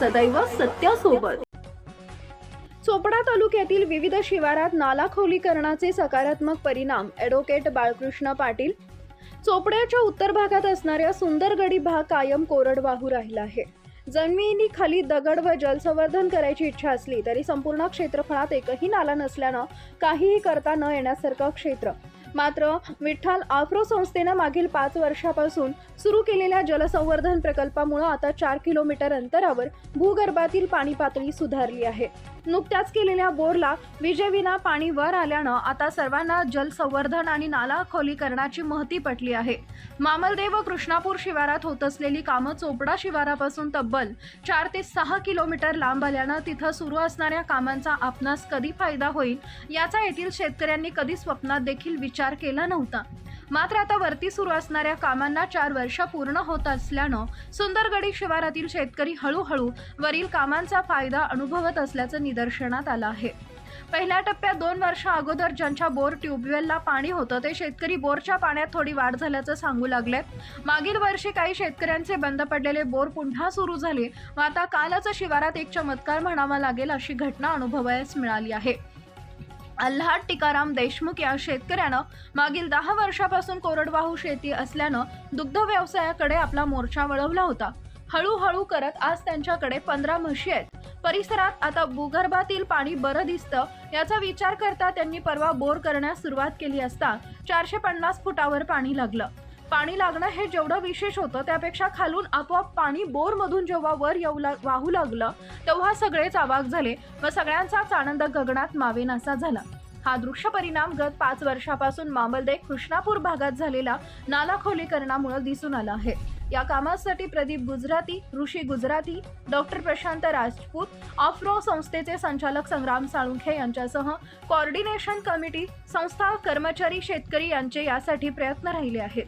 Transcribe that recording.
सदैव सत्यासोबत. चोपडा तालुक्यातील विविध शिवारात नाला खोलीकरणाचे सकारात्मक परिणाम ॲडव्होकेट बाळकृष्ण पाटील. चोपड्याच्या उत्तर भागात असणाऱ्या सुंदरगडी भाग कायम कोरडवाहू राहिला आहे. जमिनीखाली दगड व जलसंवर्धन करायची इच्छा असली तरी संपूर्ण क्षेत्रफळात एकही नाला नसल्यानं काहीही करता न येण्यासारखं क्षेत्र. मात्र विठ्ठल आफ्रो संस्थेनं मागील पाच वर्षापासून सुरू केलेल्या जलसंवर्धन प्रकल्पामुळे आता चार किलोमीटर अंतरावर भूगर्भातील पाणी पातळी सुधारली आहे. नुकत्याच केलेल्या बोरला विजेविना पाणी वर आल्यानं आता सर्वांना जलसंवर्धन आणि नाला खोलीकरणाची महती पटली आहे. मामलदेव व कृष्णापूर शिवारात होत असलेली कामं चोपडा शिवारापासून तब्बल चार ते सहा किलोमीटर लांब आल्यानं तिथं सुरू असणाऱ्या कामांचा आपणास कधी फायदा होईल याचा येथील शेतकऱ्यांनी कधी स्वप्नात देखील विचार केला नव्हता. मात्र आता वरती सुरू असणाऱ्या कामांना चार वर्ष पूर्ण होत असल्यानं सुंदरगडी शिवारातील शेतकरी हळूहळू वरील कामांचा फायदा अनुभवत असल्याचं निदर्शनात आलं आहे. पहिल्या टप्प्यात दोन वर्ष अगोदर ज्यांच्या बोर ट्यूबवेलला पाणी होतं ते शेतकरी बोरच्या पाण्यात थोडी वाढ झाल्याचं सांगू लागले. मागील वर्षी काही शेतकऱ्यांचे बंद पडलेले बोर पुन्हा सुरू झाले. व आता कालच शिवारात एक चमत्कार म्हणावा लागेल अशी घटना अनुभवायस मिळाली आहे. अल्हाट टिकाराम देशमुख या शेतकऱ्यानं मागील दहा वर्षापासून कोरडवाहू शेती असल्यानं दुग्ध व्यवसायाकडे आपला मोर्चा वळवला होता. हळूहळू करत आज त्यांच्याकडे पंधरा म्हशी आहेत. परिसरात आता भूगर्भातील पाणी बरं दिसतं याचा विचार करता त्यांनी परवा बोर करण्यास सुरुवात केली असता चारशे पन्नास फुटावर पाणी लागलं. पाणी लागणं हे जेवढं विशेष होतं त्यापेक्षा खालून आपोआप पाणी बोरमधून जेव्हा वर येऊ लाग वाहू लागलं तेव्हा सगळेच आवाक झाले व सगळ्यांचाच आनंद गगनात मावेनासा झाला. हा दृश्य परिणाम गत पाच वर्षापासून मामलदे कृष्णापूर भागात झालेला नाला खोलीकरणामुळे दिसून आला आहे. या कामासाठी प्रदीप गुजराती ऋषी गुजराती डॉक्टर प्रशांत राजपूत ऑफ्रो संस्थेचे संचालक संग्राम साळुंखे यांच्यासह कोऑर्डिनेशन कमिटी संस्था कर्मचारी शेतकरी यांचे यासाठी प्रयत्न राहिले आहेत.